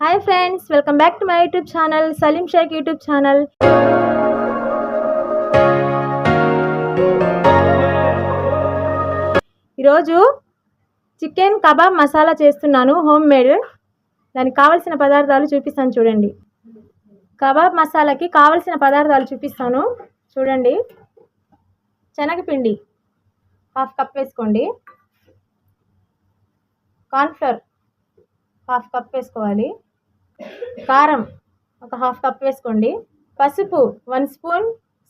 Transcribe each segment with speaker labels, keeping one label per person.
Speaker 1: Hi friends welcome back to my YouTube channel Saleem Shaik YouTube channel ఈరోజు chicken kebab masala చేస్తున్నాను home made దానికి కావలసిన పదార్థాలు చూపిస్తాను చూడండి. కబాబ్ మసాలాకి కావలసిన పదార్థాలు చూపిస్తాను. చూడండి. శనగపిండి హాఫ్ కప్ వేసుకోండి. కార్న్ఫ్లవర్ హాఫ్ కప్ వేసుకోవాలి. కారం ఒక హాఫ్ కప్ వేసుకోండి. పసుపు వన్ స్పూన్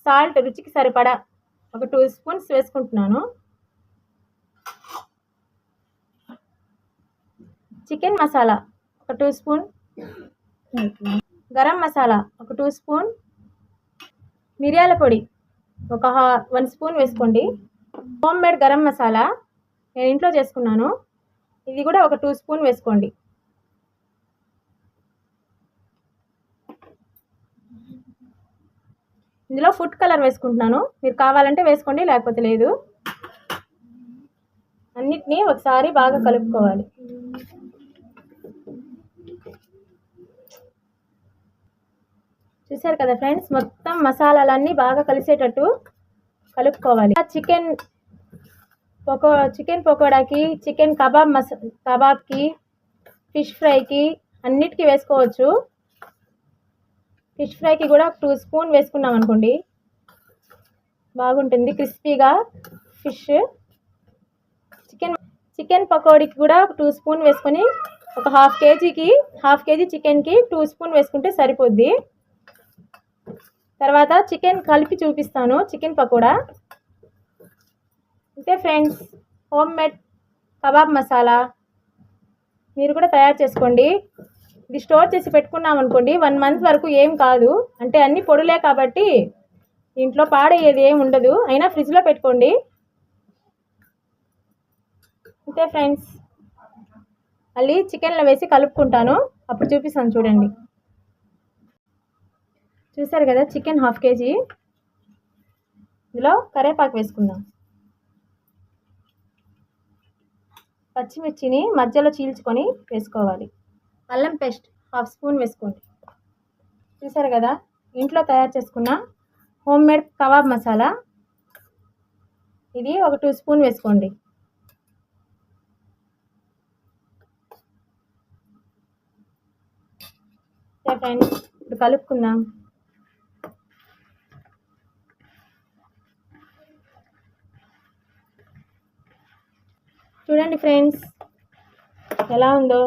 Speaker 1: సాల్ట్ రుచికి సరిపడా ఒక టూ స్పూన్స్ వేసుకుంటున్నాను. చికెన్ మసాలా ఒక టూ స్పూన్ గరం మసాలా ఒక టూ స్పూన్ మిరియాల పొడి ఒక హా వన్ స్పూన్ వేసుకోండి. హోమ్ మేడ్ గరం మసాలా నేను ఇంట్లో చేసుకున్నాను. ఇది కూడా ఒక టూ స్పూన్ వేసుకోండి. ఇందులో ఫుడ్ కలర్ వేసుకుంటున్నాను. మీరు కావాలంటే వేసుకోండి లేకపోతే లేదు. అన్నిటినీ ఒకసారి బాగా కలుపుకోవాలి. చూసారు కదా ఫ్రెండ్స్ మొత్తం మసాలాలన్నీ బాగా కలిసేటట్టు కలుపుకోవాలి. చికెన్ పకో చికెన్ పకోడాకి చికెన్ కబాబ్ మసా కబాబ్కి ఫిష్ ఫ్రైకి అన్నిటికీ వేసుకోవచ్చు. ఫిష్ ఫ్రైకి కూడా టూ స్పూన్ వేసుకున్నాం అనుకోండి. బాగుంటుంది క్రిస్పీగా ఫిష్. చికెన్ చికెన్ పకోడీకి కూడా టూ స్పూన్ వేసుకొని ఒక హాఫ్ కేజీకి హాఫ్ కేజీ చికెన్కి టూ స్పూన్ వేసుకుంటే సరిపోద్ది. తర్వాత చికెన్ కలిపి చూపిస్తాను చికెన్ పకోడా. అంతే friends homemade kebab masala. మీరు కూడా తయారు చేసుకోండి. ఇది స్టోర్ చేసి పెట్టుకున్నాం అనుకోండి వన్ మంత్ వరకు ఏం కాదు. అంటే అన్ని పొడులే కాబట్టి ఇంట్లో పాడయ్యేది ఏం ఉండదు. అయినా ఫ్రిడ్జ్లో పెట్టుకోండి. అంతే ఫ్రెండ్స్. మళ్ళీ చికెన్లో వేసి కలుపుకుంటాను. అప్పుడు చూపిస్తాను చూడండి. చూసారు కదా చికెన్ హాఫ్ కేజీ. ఇందులో కరేపాకు వేసుకుందాం. పచ్చిమిర్చిని మధ్యలో చీల్చుకొని వేసుకోవాలి. అల్లం పేస్ట్ హాఫ్ స్పూన్ వేసుకోండి. చూసారు కదా? ఇంట్లో తయారు చేసుకున్న హోమ్ మేడ్ కబాబ్ మసాలా. ఇది ఒక టూ స్పూన్ వేసుకోండి. ఫ్రెండ్స్ ఇప్పుడు కలుపుకుందాం. చూడండి ఫ్రెండ్స్ ఎలా ఉందో?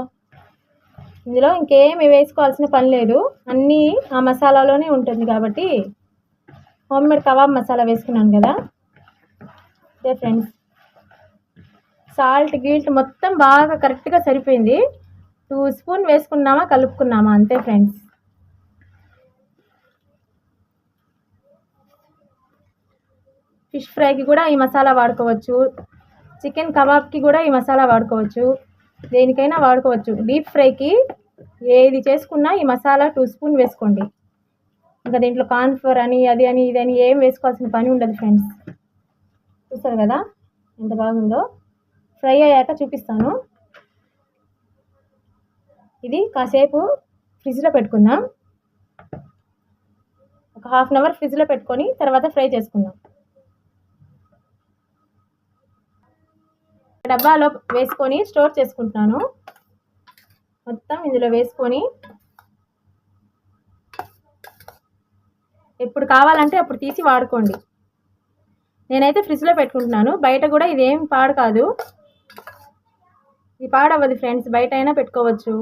Speaker 1: ఇందులో ఇంకేమి వేసుకోవాల్సిన పని లేదు. అన్నీ ఆ మసాలాలోనే ఉంటుంది కాబట్టి హోమ్ మేడ్ కబాబ్ మసాలా వేసుకున్నాను కదా. అదే ఫ్రెండ్స్. సాల్ట్ గీల్ట్ మొత్తం బాగా కరెక్ట్గా సరిపోయింది. టూ స్పూన్ వేసుకున్నామా కలుపుకున్నామా? అంతే ఫ్రెండ్స్. ఫిష్ ఫ్రైకి కూడా ఈ మసాలా వాడుకోవచ్చు. చికెన్ కబాబ్కి కూడా ఈ మసాలా వాడుకోవచ్చు. దేనికైనా వాడుకోవచ్చు. డీప్ ఫ్రైకి ఏది చేసుకున్నా ఈ మసాలా టూ స్పూన్ వేసుకోండి. ఇంకా దీంట్లో కార్న్ఫ్లోర్ అని అది అని ఇది అని ఏం వేసుకోవాల్సిన పని ఉండదు ఫ్రెండ్స్ చూస్తారు కదా? ఎంత బాగుందో? ఫ్రై అయ్యాక చూపిస్తాను. ఇది కాసేపు ఫ్రిడ్జ్లో పెట్టుకుందాం. ఒక హాఫ్ అన్ అవర్ ఫ్రిడ్జ్లో పెట్టుకొని తర్వాత ఫ్రై చేసుకుందాం. డబ్బాలో వేసుకొని స్టోర్ చేసుకుంటున్నాను. మొత్తం ఇందులో వేసుకొని ఎప్పుడు కావాలంటే అప్పుడు తీసి వాడుకోండి. నేనైతే ఫ్రిడ్జ్లో పెట్టుకుంటున్నాను. బయట కూడా ఇదేం పాడు కాదు. ఇది పాడవ్వదు ఫ్రెండ్స్. బయట అయినా పెట్టుకోవచ్చు.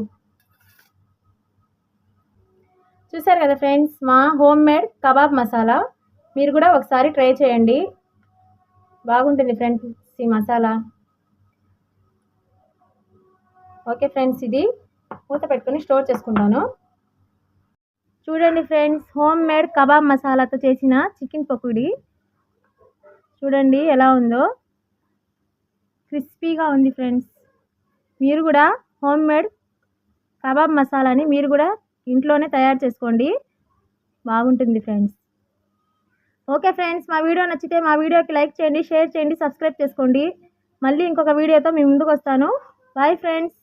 Speaker 1: చూసారు కదా ఫ్రెండ్స్? మా హోమ్ మేడ్ కబాబ్ మసాలా. మీరు కూడా ఒకసారి ట్రై చేయండి. బాగుంటుంది ఫ్రెండ్స్ ఈ మసాలా. ఓకే ఫ్రెండ్స్ ఇది మూత పెట్టుకొని స్టోర్ చేసుకుంటాను. చూడండి ఫ్రెండ్స్ హోమ్ మేడ్ కబాబ్ మసాలాతో చేసిన చికెన్ పకోడీ. చూడండి ఎలా ఉందో. క్రిస్పీగా ఉంది ఫ్రెండ్స్. మీరు కూడా హోమ్ మేడ్ కబాబ్ మసాలాని మీరు కూడా ఇంట్లోనే తయారు చేసుకోండి. బాగుంటుంది ఫ్రెండ్స్. ఓకే ఫ్రెండ్స్ మా వీడియో నచ్చితే మా వీడియోకి లైక్ చేయండి షేర్ చేయండి సబ్స్క్రైబ్ చేసుకోండి. మళ్ళీ ఇంకొక వీడియోతో మీ ముందుకు వస్తాను. Bye friends.